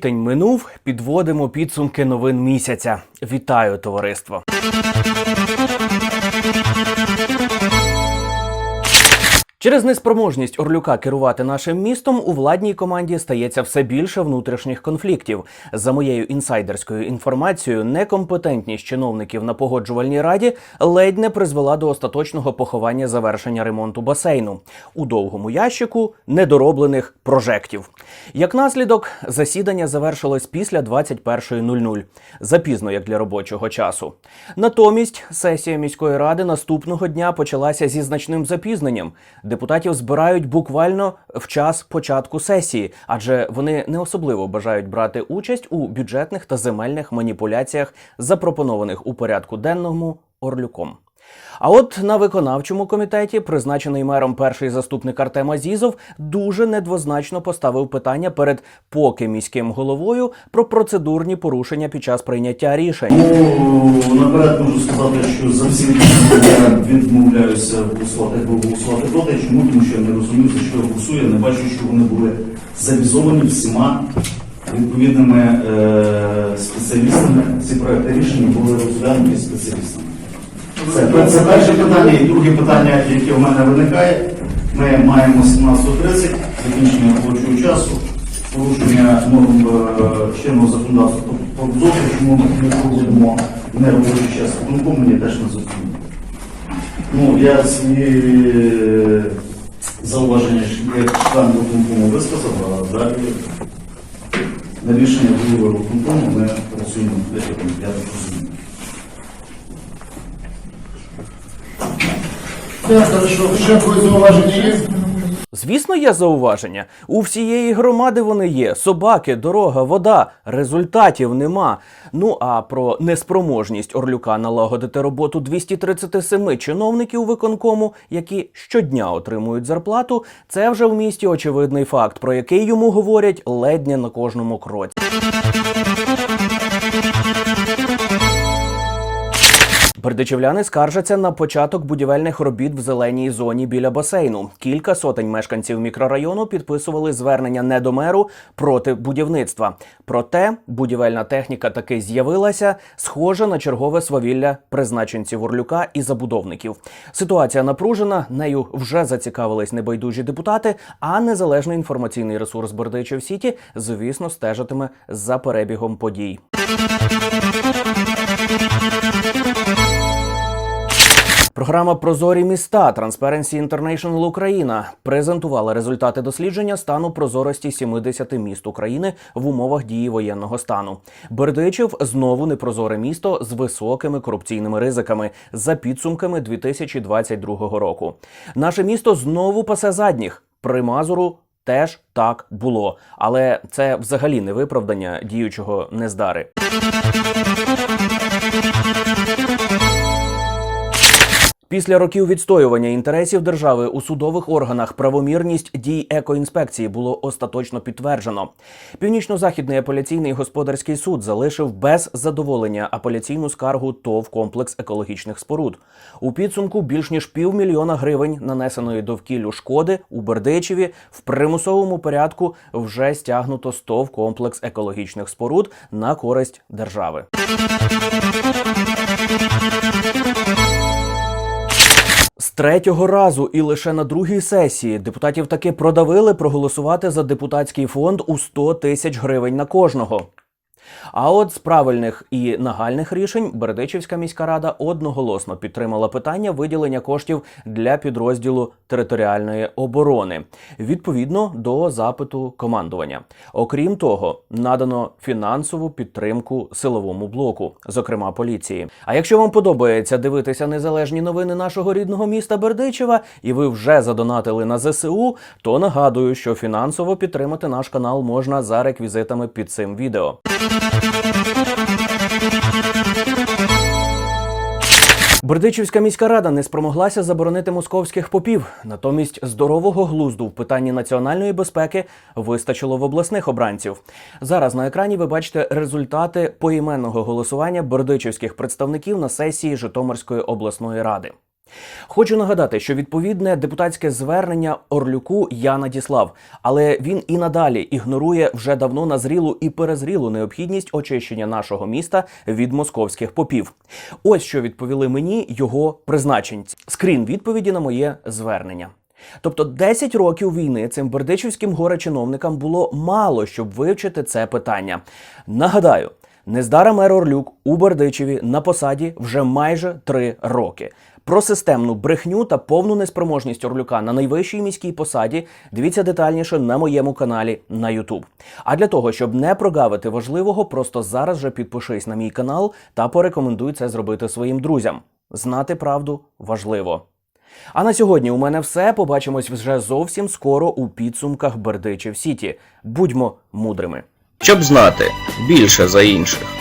Квітень минув, підводимо підсумки новин місяця. Вітаю, товариство! Через неспроможність Орлюка керувати нашим містом у владній команді стається все більше внутрішніх конфліктів. За моєю інсайдерською інформацією, некомпетентність чиновників на погоджувальній раді ледь не призвела до остаточного поховання завершення ремонту басейну у довгому ящику недороблених прожектів. Як наслідок, засідання завершилось після 21.00, запізно як для робочого часу. Натомість сесія міської ради наступного дня почалася зі значним запізненням. Депутатів збирають буквально в час початку сесії, адже вони не особливо бажають брати участь у бюджетних та земельних маніпуляціях, запропонованих у порядку денному Орлюком. А от на виконавчому комітеті, призначений мером перший заступник Артем Азізов, дуже недвозначно поставив питання перед поки міським головою про процедурні порушення під час прийняття рішень. Ну, наперед можу сказати, що за всі я відмовляюся голосувати голосувати проти. Чому? Тому що я не розумію, за що я голосую, не бачу, що вони були завізовані всіма відповідними е, спеціалістами. Ці проекти рішення були розглянуті спеціалістами. Це, це перше питання. І друге питання, яке в мене виникає, ми маємо 17.30, закінчення робочого часу, порушення норм е, чинного законодавства про ЗОКи, чому ми не проводимо не робочий час. Тому мені теж не зрозуміло. Ну, я свої е, зауваження як член виконкому висказав, а далі на рішення голови виконкому ми працюємо, я так розумію. Звісно, є зауваження. У всієї громади вони є: собаки, дорога, вода. Результатів нема. Ну а про неспроможність Орлюка налагодити роботу 237 чиновників виконкому, які щодня отримують зарплату, це вже в місті очевидний факт, про який йому говорять ледь не на кожному кроці. Бердичівляни скаржаться на початок будівельних робіт в зеленій зоні біля басейну. Кілька сотень мешканців мікрорайону підписували звернення не до меру проти будівництва. Проте будівельна техніка таки з'явилася, схожа на чергове свавілля призначенців Орлюка і забудовників. Ситуація напружена, нею вже зацікавились небайдужі депутати. А незалежний інформаційний ресурс Бердичів Сіті, звісно, стежитиме за перебігом подій. Програма Прозорі міста Transparency International Україна презентувала результати дослідження стану прозорості 70 міст України в умовах дії воєнного стану. Бердичів знову непрозоре місто з високими корупційними ризиками за підсумками 2022 року. Наше місто знову пасе задніх. При Мазуру теж так було, але це взагалі не виправдання діючого нездари. Після років відстоювання інтересів держави у судових органах правомірність дій екоінспекції було остаточно підтверджено. Північно-західний апеляційний господарський суд залишив без задоволення апеляційну скаргу ТОВ комплекс екологічних споруд. У підсумку більш ніж півмільйона гривень нанесеної довкіллю шкоди у Бердичеві в примусовому порядку вже стягнуто з ТОВ комплекс екологічних споруд на користь держави. Третього разу і лише на другій сесії депутатів таки продавили проголосувати за депутатський фонд у 100 тисяч гривень на кожного. А от з правильних і нагальних рішень Бердичівська міська рада одноголосно підтримала питання виділення коштів для підрозділу територіальної оборони відповідно до запиту командування. Окрім того, надано фінансову підтримку силовому блоку, зокрема поліції. А якщо вам подобається дивитися незалежні новини нашого рідного міста Бердичева, і ви вже задонатили на ЗСУ, то нагадую, що фінансово підтримати наш канал можна за реквізитами під цим відео. Бердичівська міська рада не спромоглася заборонити московських попів. Натомість здорового глузду в питанні національної безпеки вистачило в обласних обранців. Зараз на екрані ви бачите результати поіменного голосування бердичівських представників на сесії Житомирської обласної ради. Хочу нагадати, що відповідне депутатське звернення Орлюку я надіслав, але він і надалі ігнорує вже давно назрілу і перезрілу необхідність очищення нашого міста від московських попів. Ось що відповіли мені його призначенці. Скрін відповіді на моє звернення. Тобто 10 років війни цим бердичівським горе-чиновникам було мало, щоб вивчити це питання. Нагадаю, Нездара мер Орлюк у Бердичеві на посаді вже майже три роки. Про системну брехню та повну неспроможність Орлюка на найвищій міській посаді дивіться детальніше на моєму каналі на YouTube. А для того, щоб не прогавити важливого, просто зараз же підпишись на мій канал та порекомендуй це зробити своїм друзям. Знати правду важливо. А на сьогодні у мене все. Побачимось вже зовсім скоро у підсумках Бердичів Сіті. Будьмо мудрими. Щоб знати більше за інших.